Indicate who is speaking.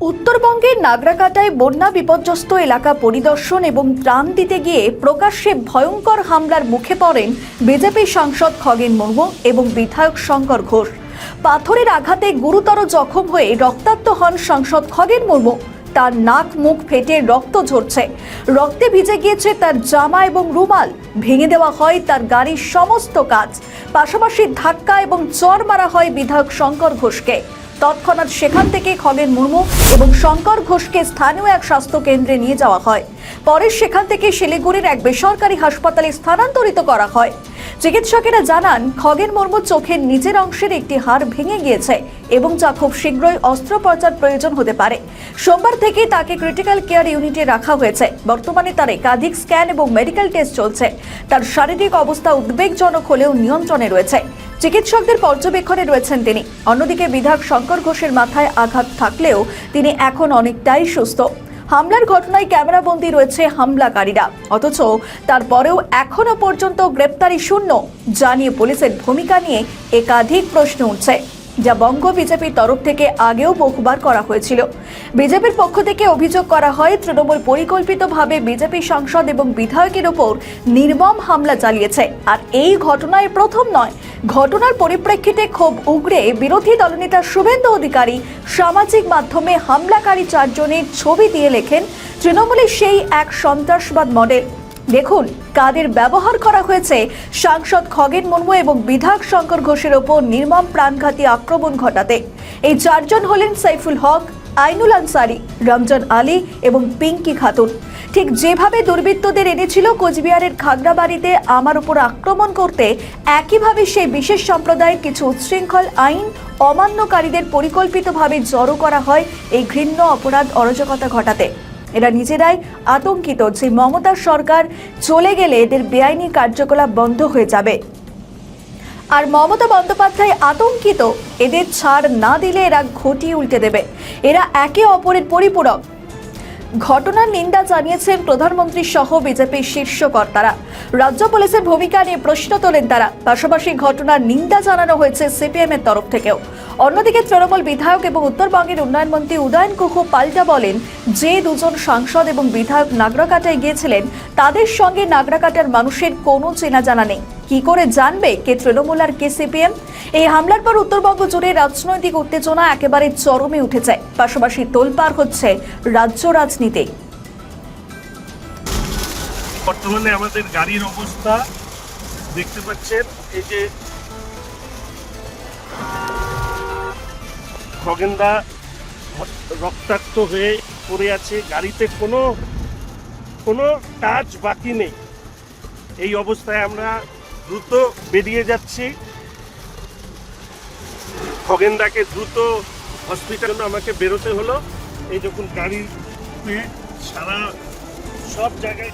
Speaker 1: উত্তরবঙ্গের নাগরাকাটায় বন্যা বিপর্যস্ত এলাকা পরিদর্শন এবং ত্রাণ দিতে গিয়ে প্রকাশ্যে ভয়ঙ্কর হামলার মুখে পড়েন বিজেপি সাংসদ খগেন মুর্মু এবং বিধায়ক শঙ্কর ঘোষ। পাথরের আঘাতে গুরুতর জখম হয়ে রক্তাক্ত হন সাংসদ খগেন মুর্মু। তার নাক মুখ ফেটে রক্ত ঝরছে। রক্তে ভিজে গিয়েছে তার জামা এবং রুমাল। ভেঙে দেওয়া হয় তার গাড়ির সমস্ত কাজ। পাশাপাশি ধাক্কা এবং চর মারা হয় বিধায়ক শঙ্কর ঘোষকে। তৎক্ষণাৎ সেখান থেকে খগেন মুর্মু এবং শঙ্কর ঘোষকে স্থানীয় এক স্বাস্থ্য কেন্দ্রে নিয়ে যাওয়া হয়। পরে সেখান থেকে শিলিগুড়ির এক বেসরকারি হাসপাতালে স্থানান্তরিত করা হয়। চিকিৎসকেরা জানান, খগেন মুর্মুর চোখের নিচের অংশের একটি হাড় ভেঙে গিয়েছে এবং যা খুব শীঘ্রই অস্ত্রোপচার প্রয়োজন হতে পারে। সোমবার থেকে তাকে ক্রিটিক্যাল কেয়ার ইউনিটে রাখা হয়েছে। বর্তমানে তার একাধিক স্ক্যান এবং মেডিকেল টেস্ট চলছে। তার শারীরিক অবস্থা উদ্বেগজনক হলেও নিয়ন্ত্রণে রয়েছে। চিকিৎসকদের পর্যবেক্ষণে রয়েছেন তিনি। অন্যদিকে বিধায়ক শঙ্কর ঘোষের মাথায় আঘাত থাকলেও তিনি এখন অনেকটাই সুস্থ। হামলার ঘটনায় ক্যামেরাবন্দি রয়েছে হামলাকারীরা। অথচ তারপরেও এখনও পর্যন্ত গ্রেপ্তারি শূন্য। জানিয়ে পুলিশের ভূমিকা নিয়ে একাধিক প্রশ্ন উঠছে। যা বঙ্গ বিজেপির তরফ থেকে আগেও বহুবার করা হয়েছিল। বিজেপির পক্ষ থেকে অভিযোগ করা হয়, তৃণমূল পরিকল্পিতভাবে বিজেপি সাংসদ এবং বিধায়কের ওপর নির্মম হামলা চালিয়েছে। আর এই ঘটনায় প্রথম নয়। ঘটনার পরিপ্রেক্ষিতে ক্ষোভ উগরে বিরোধী দলনেতা শুভেন্দু অধিকারী সামাজিক মাধ্যমে হামলাকারী চারজনের ছবি দিয়ে লেখেন, তৃণমূলের সেই এক সন্ত্রাসবাদ মডেল। দেখুন, কাদের ব্যবহার করা হয়েছে। সাংসদ খগেন মুর্মু এবং বিধায়ক শঙ্কর ঘোষের ওপর নির্মম প্রাণঘাতী আক্রমণ ঘটাতে। এই চারজন হলেন সাইফুল হক, আইনুল আনসারি, রমজান আলী এবং পিঙ্কি খাতুন। ঠিক যেভাবে দুর্বৃত্তদের এনেছিল কোচবিহারের খাগড়াবাড়িতে আমার উপর আক্রমণ করতে, একইভাবে সেই বিশেষ সম্প্রদায়ের কিছু উচ্ছৃঙ্খল আইন অমান্যকারীদের পরিকল্পিতভাবে জড়ো করা হয় এই ঘৃণ্য অপরাধ অরাজকতা ঘটাতে। এরা নিজেরাই আতঙ্কিত যে মমতার সরকার চলে গেলে এদের বেআইনি কার্যকলাপ বন্ধ হয়ে যাবে। আর মমতা বন্দ্যোপাধ্যায় আতঙ্কিত, এদের ছাড় না দিলে এরা ঘটিয়ে উল্টে দেবে। এরা একে অপরের পরিপূরক। ঘটনার নিন্দা জানিয়েছেন প্রধানমন্ত্রী সহ বিজেপির শীর্ষ কর্তারা। রাজ্য পুলিশের ভূমিকা নিয়ে প্রশ্ন তোলেন তারা। পাশাপাশি ঘটনার নিন্দা জানানো হয়েছে সিপিএম এর তরফ থেকেও। অন্যদিকে তৃণমূল বিধায়ক এবং উত্তরবঙ্গের উন্নয়ন মন্ত্রী উদয়ন কুহু পাল্টা বলেন, যে দুজন সাংসদ এবং বিধায়ক নাগরাকাটায় গিয়েছিলেন, তাদের সঙ্গে নাগরাকাটার মানুষের কোনো চেনা জানা নেই। কি করে জানবে কে তৃণমূল আর কে সিপিএম? এই হামলার পর উত্তরবঙ্গ জুড়ে রাজনৈতিক উত্তেজনা একেবারে চরমে উঠেছে। পাশাপাশি তোলপাড় হচ্ছে রাজ্য রাজনীতি।
Speaker 2: বর্তমানে আমাদের গাড়ির অবস্থা দেখতে পাচ্ছেন, এই যে খগেন্দা রক্তাক্ত হয়ে পড়ে আছে। গাড়িতে কোনো কোনো টাচ বাকি নেই। এই অবস্থায় আমরা দ্রুত বেরিয়ে যাচ্ছি। খগেন্দাকে দ্রুত হসপিটালে আমাকে বেরোতে হলো। এই যখন গাড়ি সারা সব জায়গায়।